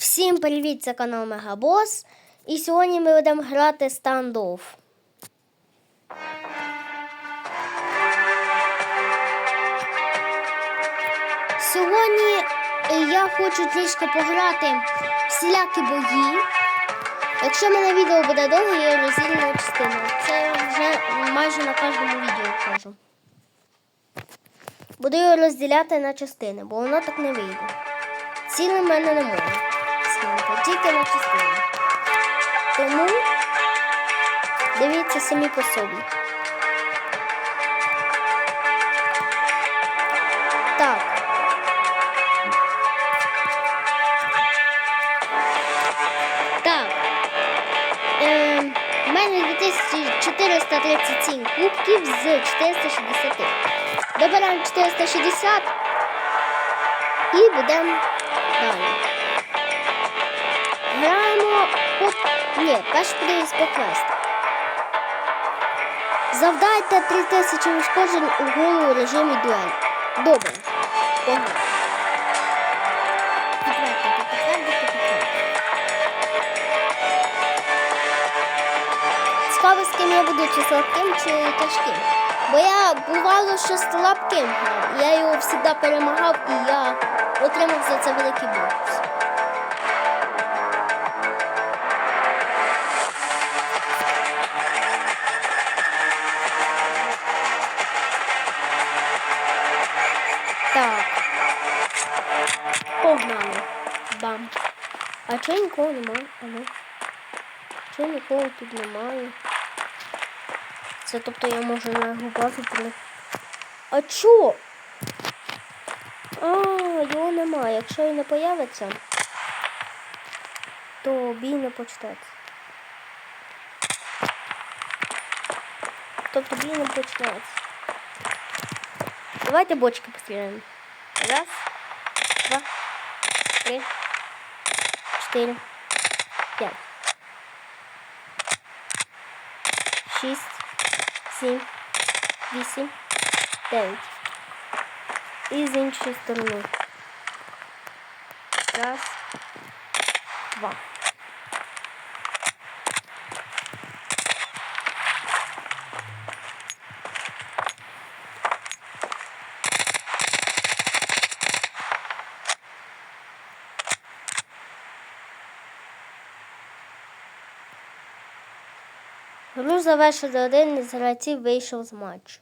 Всім привіт, це канал Мегабос. І сьогодні ми будемо грати стандофф. Сьогодні е, я хочу трішки пограти всілякі бої. Якщо в мене відео буде довге, я розділю на частину. Це вже майже на кожному відео кажу. Буду його розділяти на частини, бо воно так не вийде. Цілим мене не можна. Тільки на. Тому дивіться самі по собі. Так. Так. Ем, у мене 2437 кубків з 460. Добираємо 460 і будемо далі. Граємо по... Ні, перш подивись по квесту. Завдайте 3000 ушкоджень у голову режимі дуель. Добре. Погнали. Цікаво, з ким я буду, чи слабким, чи тяжким. Бо я бувало, що слабким. Я його завжди перемагав і я отримав за це великий бонус. Нікого немає? Алло. Чого нікого тут немає? Це тобто я можу на його базу при... А чо? А, його немає. Якщо він не появиться, то бій не почнеться. Тобто бій не почнеться. Давайте бочки постріляємо. Раз, два, три, чотири, п'ять. Шість, сім, вісім, дев'ять. І з іншої сторони. Раз, два. Гру завершили один із гравців вийшов з матчу.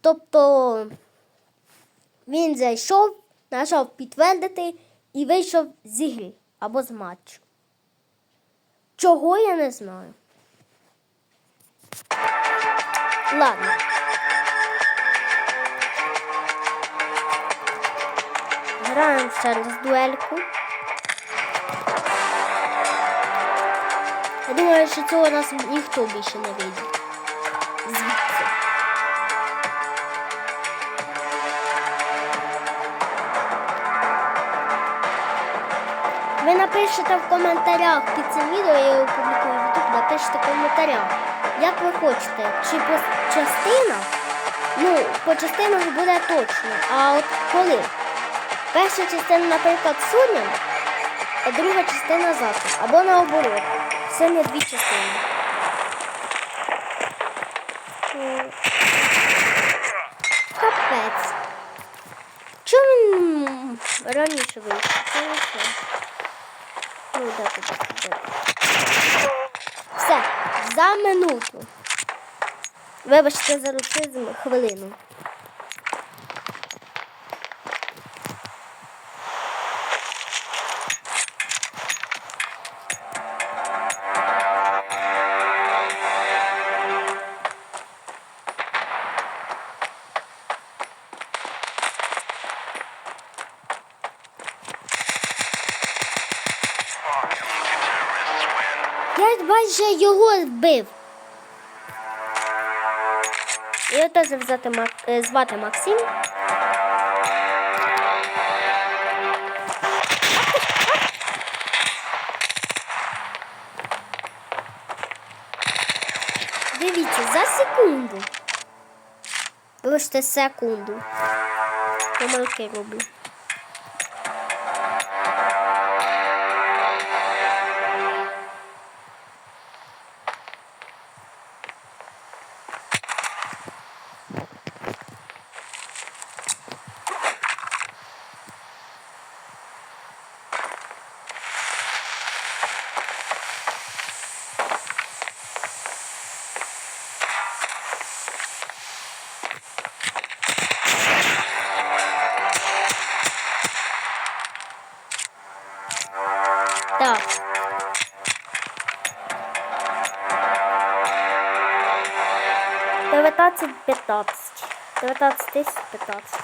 Тобто він зайшов, нажав підтвердити і вийшов з ігри або з матчу. Чого я не знаю. Ладно. Граємо ще раз дуельку. Я думаю, що цього разу ніхто більше не вийде. Звідси. Ви напишете в коментарях під цим відео, я його публікую в YouTube, напишете в коментарях, як ви хочете, чи по частинах, ну, по частинах буде точно, а от коли? Перша частина, наприклад, судням, а друга частина завтра, або наоборот. Це не дві частини. Капець. Чому він раніше вийшов? Ну, де тут? Де? Все, за минуту. Вибачте за русизм хвилину. Я майже його вбив. Його теж е, звати Максим. Дивіться, за секунду. Вибачте, секунду. Помилки роблю. 15. 19 10, 15.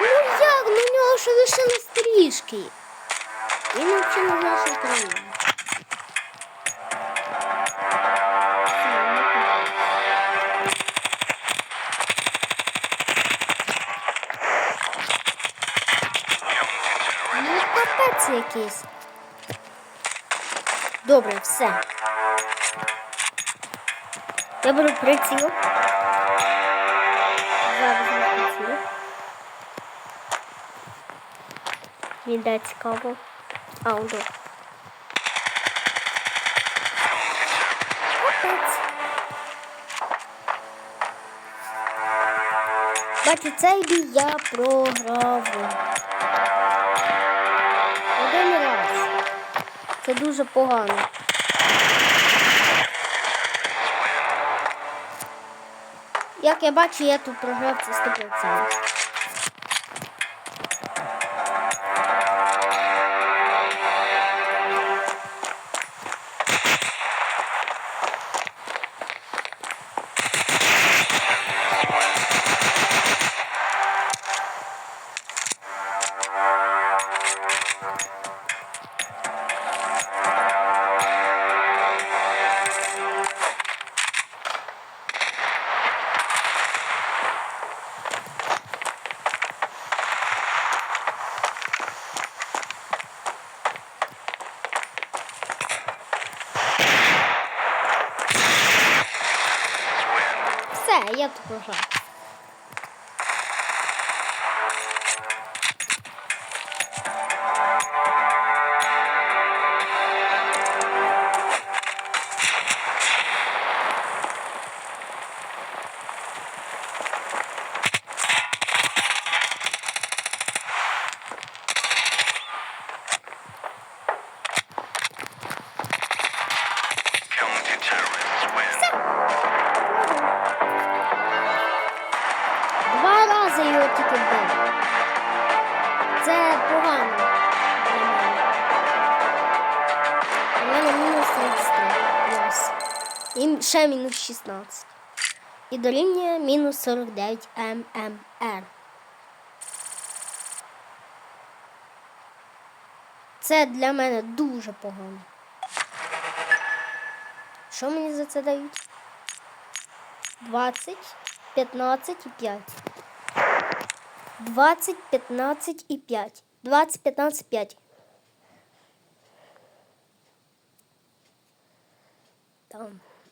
Ну як, ну в нього ще лишили стрішки. Він взагалі нашу країну. Якийсь. Добре, все. Я беру приціл. Зараз я приціл. Мені цікаво. А. Капець. Бачу, цей бій я програв. Це дуже погано. Як я бачу, я тут програв це 100%. Ще мінус 16. І дорівнює мінус 49 ММР. Це для мене дуже погано. Що мені за це дають? 20, 15 і 5. 20, 15 і 5. 20, 15, 5. Там.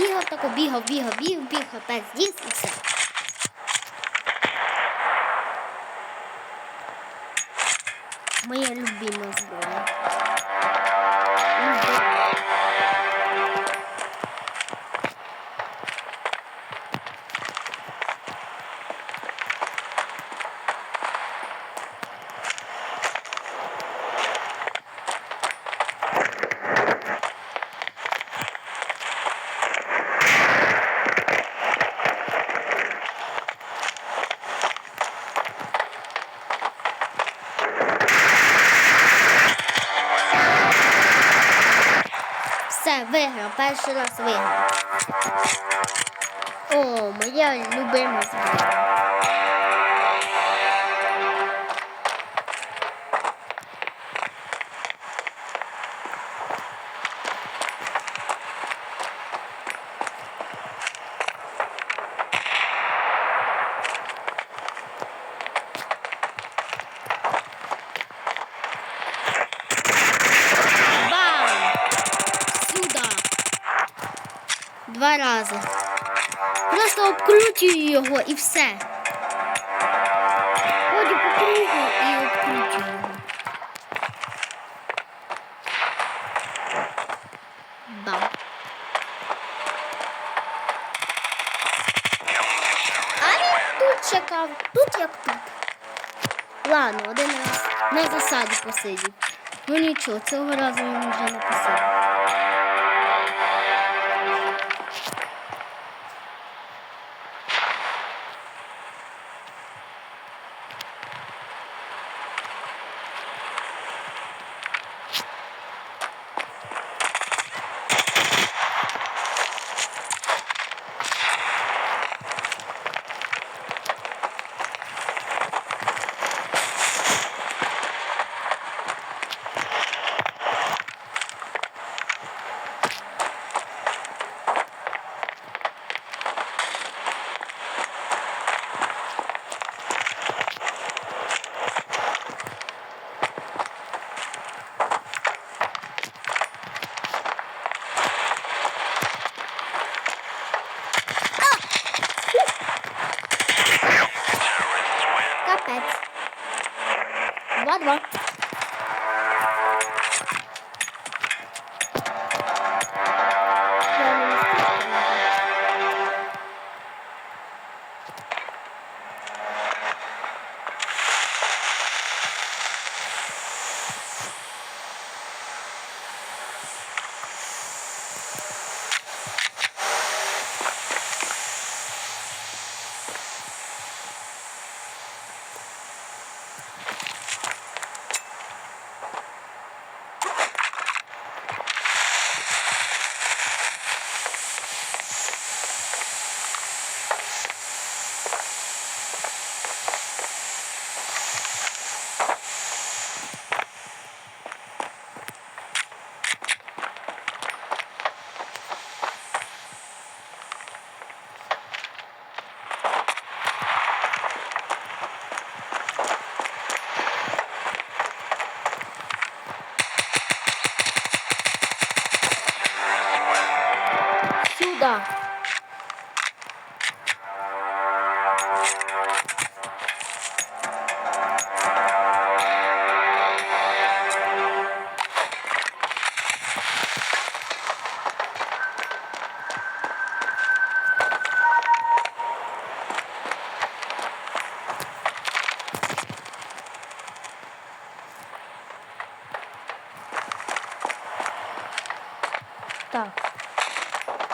Бігав тако, бігав, бігав, бігав, бігав, пес діс і все. Моя любима зброя. Виграв, перший раз виграв. О, моя любима зброя. Два. Просто обкручую його і все. Ходжу по кругу і обкручую його. Бам. А він тут чекав. Тут як тут. Ладно, один раз на засаді посидів. Ну нічого, цього разу він вже не посидів. Сюда. Так.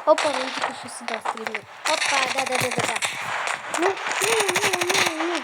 Опа, він тільки сюда сюди. Опа, да-да-да-да-да. Ну, ну, ну, ну, ну.